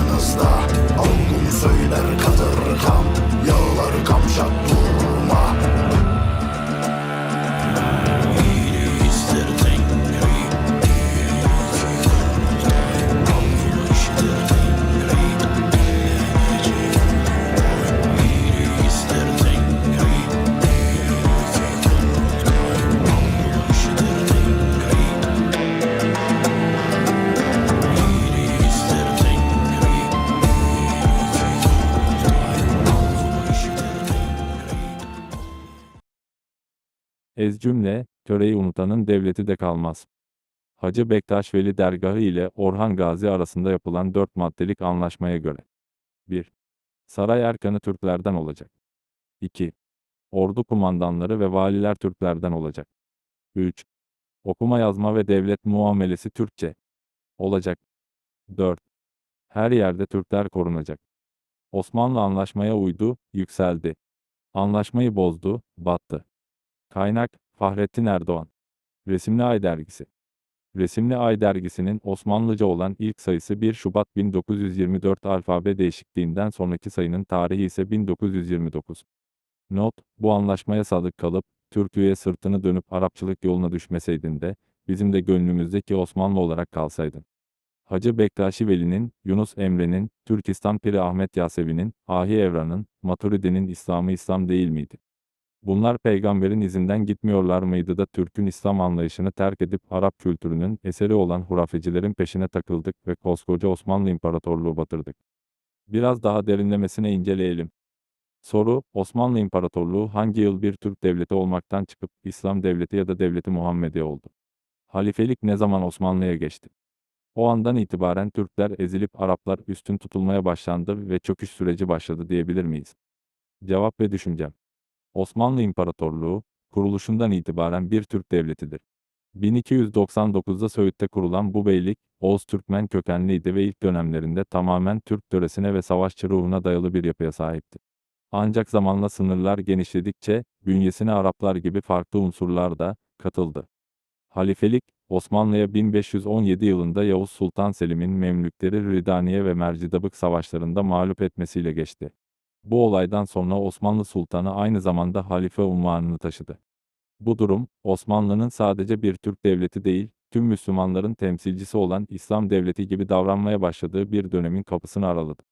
yanınızda Avluyu söyler kadırgam Yağlar kamşat durur Ez cümle, töreyi unutanın devleti de kalmaz. Hacı Bektaş Veli Dergahı ile Orhan Gazi arasında yapılan dört maddelik anlaşmaya göre. 1. Saray erkanı Türklerden olacak. 2. Ordu kumandanları ve valiler Türklerden olacak. 3. Okuma yazma ve devlet muamelesi Türkçe olacak. 4. Her yerde Türkler korunacak. Osmanlı anlaşmaya uydu, yükseldi. Anlaşmayı bozdu, battı. Kaynak, Fahrettin Erdoğan. Resimli Ay Dergisi. Resimli Ay Dergisi'nin Osmanlıca olan ilk sayısı 1 Şubat 1924 alfabe değişikliğinden sonraki sayının tarihi ise 1929. Not, bu anlaşmaya sadık kalıp, Türkiye'ye sırtını dönüp Arapçılık yoluna düşmeseydin de, bizim de gönlümüzdeki Osmanlı olarak kalsaydın. Hacı Bektaşi Veli'nin, Yunus Emre'nin, Türkistan Piri Ahmet Yasevi'nin, Ahi Evran'ın, Maturidi'nin İslam'ı İslam değil miydi? Bunlar peygamberin izinden gitmiyorlar mıydı da Türk'ün İslam anlayışını terk edip Arap kültürünün eseri olan hurafecilerin peşine takıldık ve koskoca Osmanlı İmparatorluğu batırdık. Biraz daha derinlemesine inceleyelim. Soru, Osmanlı İmparatorluğu hangi yıl bir Türk devleti olmaktan çıkıp İslam devleti ya da devleti Muhammedi oldu? Halifelik ne zaman Osmanlı'ya geçti? O andan itibaren Türkler ezilip Araplar üstün tutulmaya başlandı ve çöküş süreci başladı diyebilir miyiz? Cevap ve düşüncem. Osmanlı İmparatorluğu, kuruluşundan itibaren bir Türk devletidir. 1299'da Söğüt'te kurulan bu beylik, Oğuz Türkmen kökenliydi ve ilk dönemlerinde tamamen Türk töresine ve savaşçı ruhuna dayalı bir yapıya sahipti. Ancak zamanla sınırlar genişledikçe, bünyesine Araplar gibi farklı unsurlar da katıldı. Halifelik, Osmanlı'ya 1517 yılında Yavuz Sultan Selim'in Memlükleri Ridaniye ve Mercidabık savaşlarında mağlup etmesiyle geçti. Bu olaydan sonra Osmanlı Sultanı aynı zamanda halife unvanını taşıdı. Bu durum, Osmanlı'nın sadece bir Türk devleti değil, tüm Müslümanların temsilcisi olan İslam devleti gibi davranmaya başladığı bir dönemin kapısını araladı.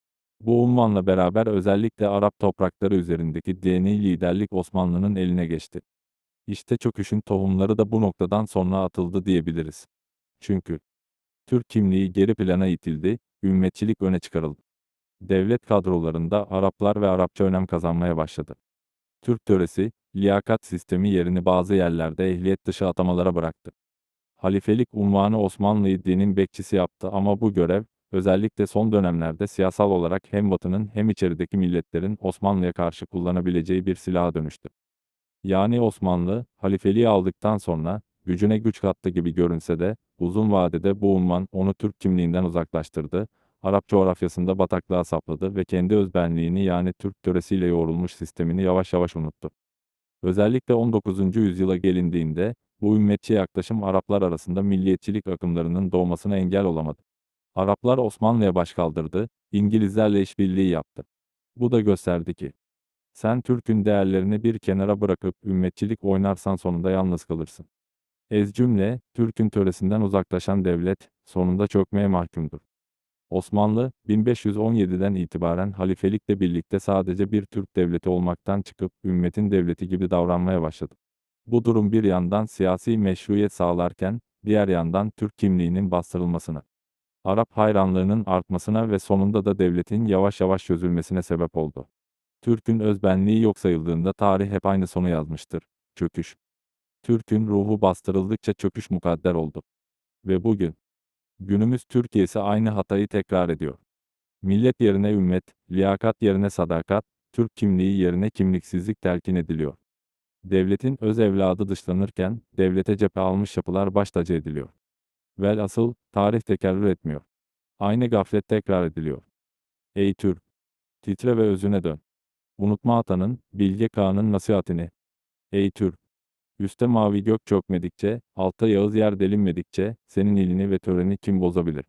Bu unvanla beraber özellikle Arap toprakları üzerindeki dini liderlik Osmanlı'nın eline geçti. İşte çöküşün tohumları da bu noktadan sonra atıldı diyebiliriz. Çünkü Türk kimliği geri plana itildi, ümmetçilik öne çıkarıldı. Devlet kadrolarında Araplar ve Arapça önem kazanmaya başladı. Türk töresi, liyakat sistemi yerini bazı yerlerde ehliyet dışı atamalara bıraktı. Halifelik unvanı Osmanlı'yı dinin bekçisi yaptı ama bu görev, özellikle son dönemlerde siyasal olarak hem batının hem içerideki milletlerin Osmanlı'ya karşı kullanabileceği bir silaha dönüştü. Yani Osmanlı, halifeliği aldıktan sonra, gücüne güç kattı gibi görünse de, uzun vadede bu unvan onu Türk kimliğinden uzaklaştırdı, Arap coğrafyasında bataklığa sapladı ve kendi özbenliğini yani Türk töresiyle yoğrulmuş sistemini yavaş yavaş unuttu. Özellikle 19. yüzyıla gelindiğinde, bu ümmetçi yaklaşım Araplar arasında milliyetçilik akımlarının doğmasına engel olamadı. Araplar Osmanlı'ya başkaldırdı, İngilizlerle işbirliği yaptı. Bu da gösterdi ki, sen Türk'ün değerlerini bir kenara bırakıp ümmetçilik oynarsan sonunda yalnız kalırsın. Ez cümle, Türk'ün töresinden uzaklaşan devlet, sonunda çökmeye mahkumdur. Osmanlı, 1517'den itibaren halifelikle birlikte sadece bir Türk devleti olmaktan çıkıp ümmetin devleti gibi davranmaya başladı. Bu durum bir yandan siyasi meşruiyet sağlarken, diğer yandan Türk kimliğinin bastırılmasına, Arap hayranlığının artmasına ve sonunda da devletin yavaş yavaş çözülmesine sebep oldu. Türk'ün özbenliği yok sayıldığında tarih hep aynı sonu yazmıştır. Çöküş. Türk'ün ruhu bastırıldıkça çöküş mukadder oldu. Ve bugün, günümüz Türkiye'si aynı hatayı tekrar ediyor. Millet yerine ümmet, liyakat yerine sadakat, Türk kimliği yerine kimliksizlik telkin ediliyor. Devletin öz evladı dışlanırken, devlete cephe almış yapılar baş tacı ediliyor. Velhasıl, tarih tekerrür etmiyor. Aynı gaflet tekrar ediliyor. Ey Türk! Titre ve özüne dön. Unutma atanın, Bilge Kağan'ın nasihatini. Ey Türk! Üste mavi gök çökmedikçe, altta yağız yer delinmedikçe, senin ilini ve töreni kim bozabilir?